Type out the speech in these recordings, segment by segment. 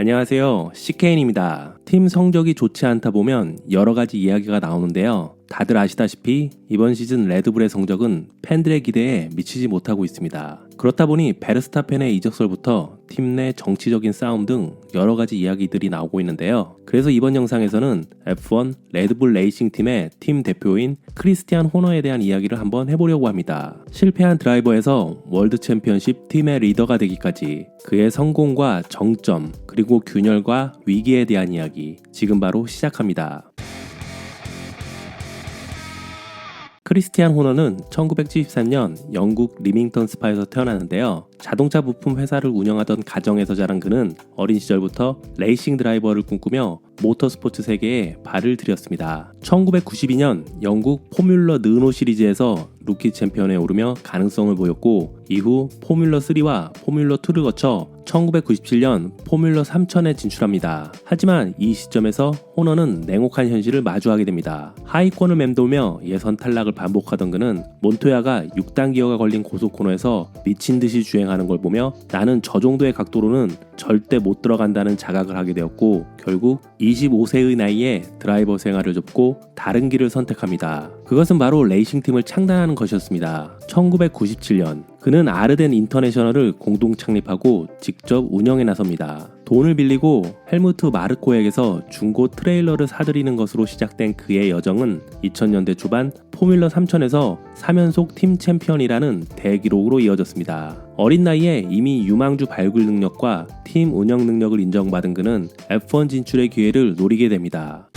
안녕하세요. CKN입니다. 팀 성적이 좋지 않다 보면 여러 가지 이야기가 나오는데요. 다들 아시다시피 이번 시즌 레드불의 성적은 팬들의 기대에 미치지 못하고 있습니다. 그렇다 보니 베르스타펜의 이적설부터 팀 내 정치적인 싸움 등 여러 가지 이야기들이 나오고 있는데요. 그래서 이번 영상에서는 F1 레드불 레이싱 팀의 팀 대표인 크리스티안 호너에 대한 이야기를 한번 해보려고 합니다. 실패한 드라이버에서 월드 챔피언십 팀의 리더가 되기까지 그의 성공과 정점 그리고 균열과 위기에 대한 이야기 지금 바로 시작합니다. 크리스티안 호너는 1973년 영국 리밍턴 스파에서 태어났는데요. 자동차 부품 회사를 운영하던 가정에서 자란 그는 어린 시절부터 레이싱 드라이버를 꿈꾸며 모터스포츠 세계에 발을 들였습니다. 1992년 영국 포뮬러 느노 시리즈에서 루키 챔피언에 오르며 가능성을 보였고 이후 포뮬러 3와 포뮬러 2를 거쳐 1997년 포뮬러 3000에 진출합니다. 하지만 이 시점에서 호너는 냉혹한 현실을 마주하게 됩니다. 하위권을 맴돌며 예선 탈락을 반복하던 그는 몬토야가 6단 기어가 걸린 고속 코너에서 미친 듯이 주행하는 걸 보며 나는 저 정도의 각도로는 절대 못 들어간다는 자각을 하게 되었고 결국 25세의 나이에 드라이버 생활을 접고 다른 길을 선택합니다. 그것은 바로 레이싱팀을 창단하는 것이었습니다. 1997년 그는 아르덴 인터내셔널을 공동 창립하고 직접 운영에 나섭니다. 돈을 빌리고 헬무트 마르코에게서 중고 트레일러를 사들이는 것으로 시작된 그의 여정은 2000년대 초반 포뮬러 3000에서 3연속 팀 챔피언이라는 대기록으로 이어졌습니다. 어린 나이에 이미 유망주 발굴 능력과 팀 운영 능력을 인정받은 그는 F1 진출의 기회를 노리게 됩니다.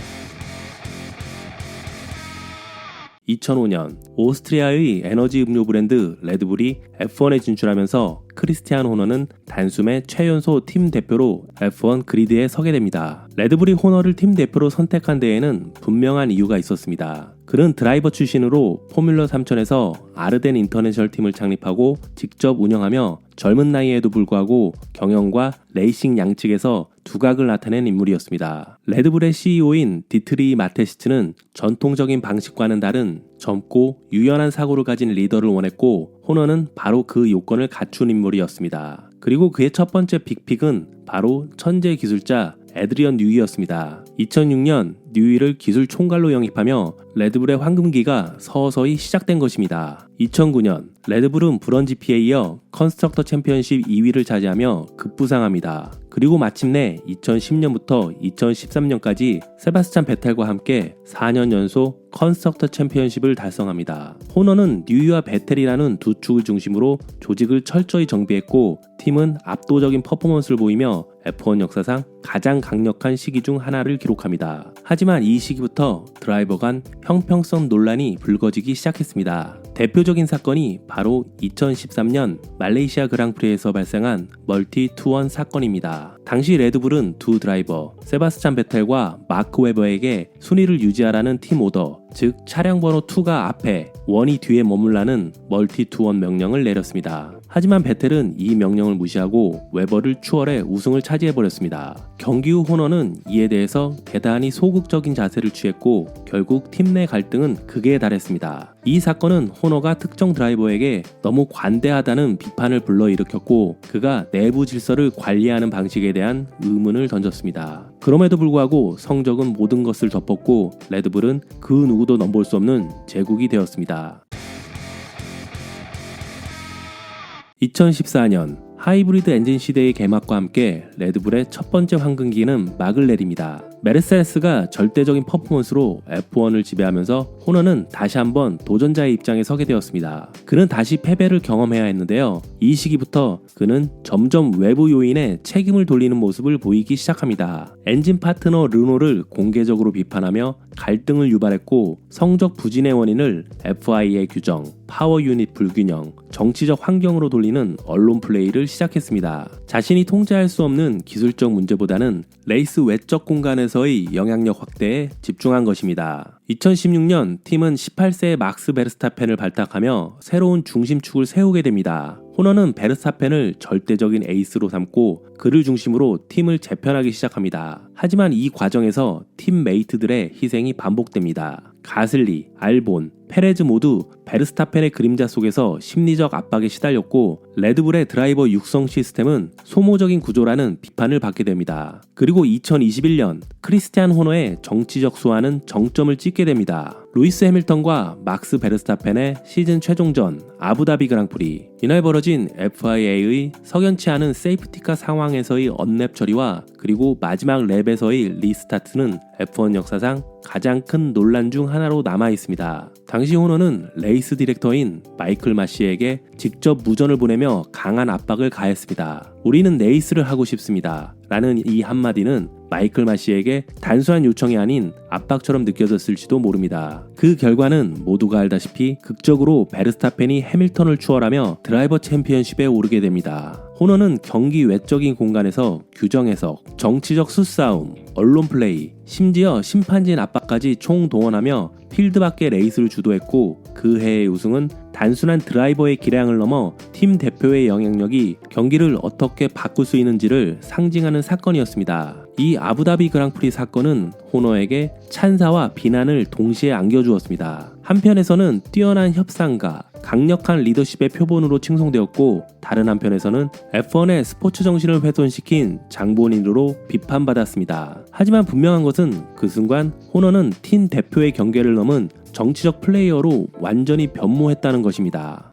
2005년 오스트리아의 에너지 음료 브랜드 레드불이 F1에 진출하면서 크리스티안 호너는 단숨에 최연소 팀 대표로 F1 그리드에 서게 됩니다. 레드불이 호너를 팀 대표로 선택한 데에는 분명한 이유가 있었습니다. 그는 드라이버 출신으로 포뮬러 3000에서 아르덴 인터내셔널 팀을 창립하고 직접 운영하며 젊은 나이에도 불구하고 경영과 레이싱 양측에서 두각을 나타낸 인물이었습니다. 레드불의 CEO인 디트리 마테시츠는 전통적인 방식과는 다른 젊고 유연한 사고를 가진 리더를 원했고 호너는 바로 그 요건을 갖춘 인물이었습니다. 그리고 그의 첫 번째 빅픽은 바로 천재 기술자 에드리언 뉴이였습니다. 2006년 뉴이를 기술 총괄로 영입하며 레드불의 황금기가 서서히 시작된 것입니다. 2009년 레드불은 브런지피에 이어 컨스트럭터 챔피언십 2위를 차지하며 급부상합니다. 그리고 마침내 2010년부터 2013년까지 세바스찬 베텔과 함께 4년 연속 컨스트럭터 챔피언십을 달성합니다. 호너는 뉴이와 베텔이라는 두 축을 중심으로 조직을 철저히 정비했고 팀은 압도적인 퍼포먼스를 보이며 F1 역사상 가장 강력한 시기 중 하나를 기록합니다. 하지만 이 시기부터 드라이버 간 형평성 논란이 불거지기 시작했습니다. 대표적인 사건이 바로 2013년 말레이시아 그랑프리에서 발생한 멀티 투원 사건입니다. 당시 레드불은 두 드라이버 세바스찬 베텔과 마크 웨버에게 순위를 유지하라는 팀 오더, 즉 차량 번호 2가 앞에 원이 뒤에 머물라는 멀티 투원 명령을 내렸습니다. 하지만 베텔은 이 명령을 무시하고 웨버를 추월해 우승을 차지해버렸습니다. 경기 후 호너는 이에 대해서 대단히 소극적인 자세를 취했고 결국 팀 내 갈등은 극에 달했습니다. 이 사건은 호너가 특정 드라이버에게 너무 관대하다는 비판을 불러일으켰고 그가 내부 질서를 관리하는 방식에 대한 의문을 던졌습니다. 그럼에도 불구하고 성적은 모든 것을 덮었고 레드불은 그 누구도 넘볼 수 없는 제국이 되었습니다. 2014년 하이브리드 엔진 시대의 개막과 함께 레드불의 첫 번째 황금기는 막을 내립니다. 메르세데스가 절대적인 퍼포먼스로 F1을 지배하면서 호너는 다시 한번 도전자의 입장에 서게 되었습니다. 그는 다시 패배를 경험해야 했는데요. 이 시기부터 그는 점점 외부 요인에 책임을 돌리는 모습을 보이기 시작합니다. 엔진 파트너 르노를 공개적으로 비판하며 갈등을 유발했고 성적 부진의 원인을 FI의 규정, 파워 유닛 불균형, 정치적 환경으로 돌리는 언론 플레이를 시작했습니다. 자신이 통제할 수 없는 기술적 문제보다는 레이스 외적 공간에서의 영향력 확대에 집중한 것입니다. 2016년 팀은 18세의 막스 베르스타펜을 발탁하며 새로운 중심축을 세우게 됩니다. 호너는 베르스타펜을 절대적인 에이스로 삼고 그를 중심으로 팀을 재편하기 시작합니다. 하지만 이 과정에서 팀 메이트들의 희생이 반복됩니다. 가슬리, 알본, 페레즈 모두 베르스타펜의 그림자 속에서 심리적 압박에 시달렸고 레드불의 드라이버 육성 시스템은 소모적인 구조라는 비판을 받게 됩니다. 그리고 2021년 크리스티안 호너의 정치적 수완은 정점을 찍게 됩니다. 루이스 해밀턴과 막스 베르스타펜의 시즌 최종전 아부다비 그랑프리 이날 벌어진 FIA의 석연치 않은 세이프티카 상황에서의 언랩 처리와 그리고 마지막 랩에서의 리스타트는 F1 역사상 가장 큰 논란 중 하나로 남아 있습니다. 당시 호너는 레이스 디렉터인 마이클 마시에게 직접 무전을 보내며 강한 압박을 가했습니다. 우리는 레이스를 하고 싶습니다. 라는 이 한마디는 마이클 마시에게 단순한 요청이 아닌 압박처럼 느껴졌을지도 모릅니다. 그 결과는 모두가 알다시피 극적으로 베르스타펜이 해밀턴을 추월하며 드라이버 챔피언십에 오르게 됩니다. 호너는 경기 외적인 공간에서 규정 해석, 정치적 수싸움, 언론 플레이, 심지어 심판진 압박까지 총동원하며 필드 밖의 레이스를 주도했고 그 해의 우승은 단순한 드라이버의 기량을 넘어 팀 대표의 영향력이 경기를 어떻게 바꿀 수 있는지를 상징하는 사건이었습니다. 이 아부다비 그랑프리 사건은 호너에게 찬사와 비난을 동시에 안겨주었습니다. 한편에서는 뛰어난 협상가, 강력한 리더십의 표본으로 칭송되었고 다른 한편에서는 F1의 스포츠 정신을 훼손시킨 장본인으로 비판받았습니다. 하지만 분명한 것은 그 순간 호너는 팀 대표의 경계를 넘은 정치적 플레이어로 완전히 변모했다는 것입니다.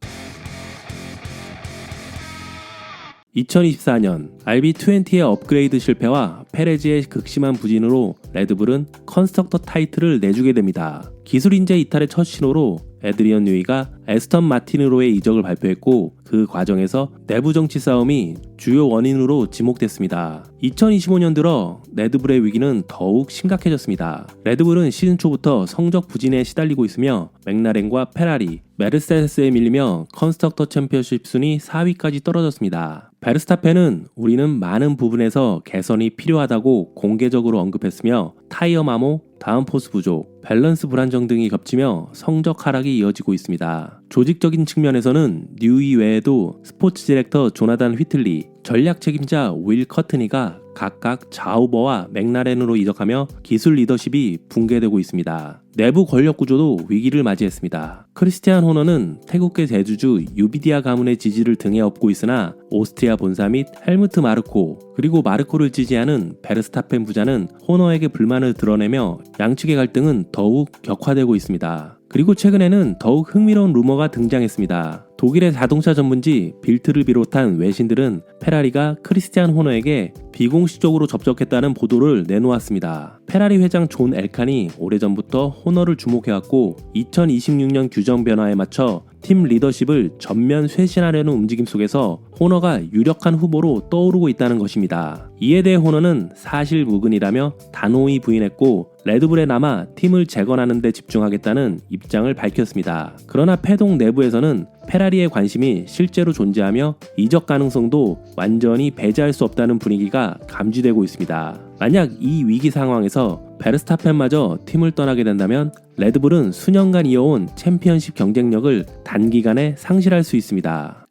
2024년 RB20의 업그레이드 실패와 페레즈의 극심한 부진으로 레드불은 컨스트럭터 타이틀을 내주게 됩니다. 기술 인재 이탈의 첫 신호로 에드리언 뉴이가 에스턴 마틴으로의 이적을 발표했고 그 과정에서 내부 정치 싸움이 주요 원인으로 지목됐습니다. 2025년 들어 레드불의 위기는 더욱 심각해졌습니다. 레드불은 시즌 초부터 성적 부진에 시달리고 있으며 맥라렌과 페라리, 메르세데스에 밀리며 컨스트럭터 챔피언십 순위 4위까지 떨어졌습니다. 베르스타펜은 우리는 많은 부분에서 개선이 필요하다고 공개적으로 언급했으며 타이어 마모, 다운포스 부족, 밸런스 불안정 등이 겹치며 성적 하락이 이어지고 있습니다. 조직적인 측면에서는 뉴이 외에도 스포츠 디렉터 조나단 휘틀리, 전략 책임자 윌 커트니가 각각 자우버와 맥라렌으로 이적하며 기술 리더십이 붕괴되고 있습니다. 내부 권력 구조도 위기를 맞이했습니다. 크리스티안 호너는 태국계 대주주 유비디아 가문의 지지를 등에 업고 있으나 오스트리아 본사 및 헬무트 마르코 그리고 마르코를 지지하는 베르스타펜 부자는 호너에게 불만을 드러내며 양측의 갈등은 더욱 격화되고 있습니다. 그리고 최근에는 더욱 흥미로운 루머가 등장했습니다. 독일의 자동차 전문지 빌트를 비롯한 외신들은 페라리가 크리스티안 호너에게 비공식적으로 접촉했다는 보도를 내놓았습니다. 페라리 회장 존 엘칸이 오래전부터 호너를 주목해왔고 2026년 규정 변화에 맞춰 팀 리더십을 전면 쇄신하려는 움직임 속에서 호너가 유력한 후보로 떠오르고 있다는 것입니다. 이에 대해 호너는 사실 무근이라며 단호히 부인했고 레드불에 남아 팀을 재건하는 데 집중하겠다는 입장을 밝혔습니다. 그러나 패동 내부에서는 페라리의 관심이 실제로 존재하며 이적 가능성도 완전히 배제할 수 없다는 분위기가 감지되고 있습니다. 만약 이 위기 상황에서 베르스타펜마저 팀을 떠나게 된다면 레드불은 수년간 이어온 챔피언십 경쟁력을 단기간에 상실할 수 있습니다.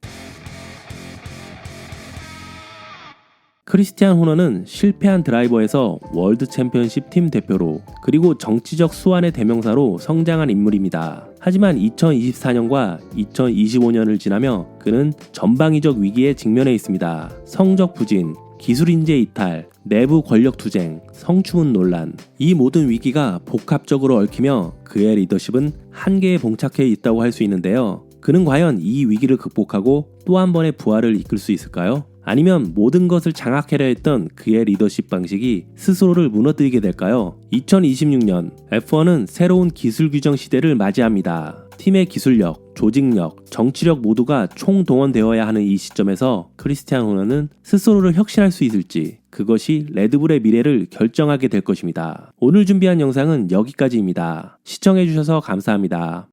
크리스티안 호너는 실패한 드라이버에서 월드 챔피언십 팀 대표로 그리고 정치적 수완의 대명사로 성장한 인물입니다. 하지만 2024년과 2025년을 지나며 그는 전방위적 위기에 직면해 있습니다. 성적 부진, 기술 인재 이탈, 내부 권력 투쟁, 성추문 논란. 이 모든 위기가 복합적으로 얽히며 그의 리더십은 한계에 봉착해 있다고 할 수 있는데요. 그는 과연 이 위기를 극복하고 또 한 번의 부활을 이끌 수 있을까요? 아니면 모든 것을 장악하려 했던 그의 리더십 방식이 스스로를 무너뜨리게 될까요? 2026년 F1은 새로운 기술 규정 시대를 맞이합니다. 팀의 기술력, 조직력, 정치력 모두가 총동원되어야 하는 이 시점에서 크리스티안 호너는 스스로를 혁신할 수 있을지 그것이 레드불의 미래를 결정하게 될 것입니다. 오늘 준비한 영상은 여기까지입니다. 시청해주셔서 감사합니다.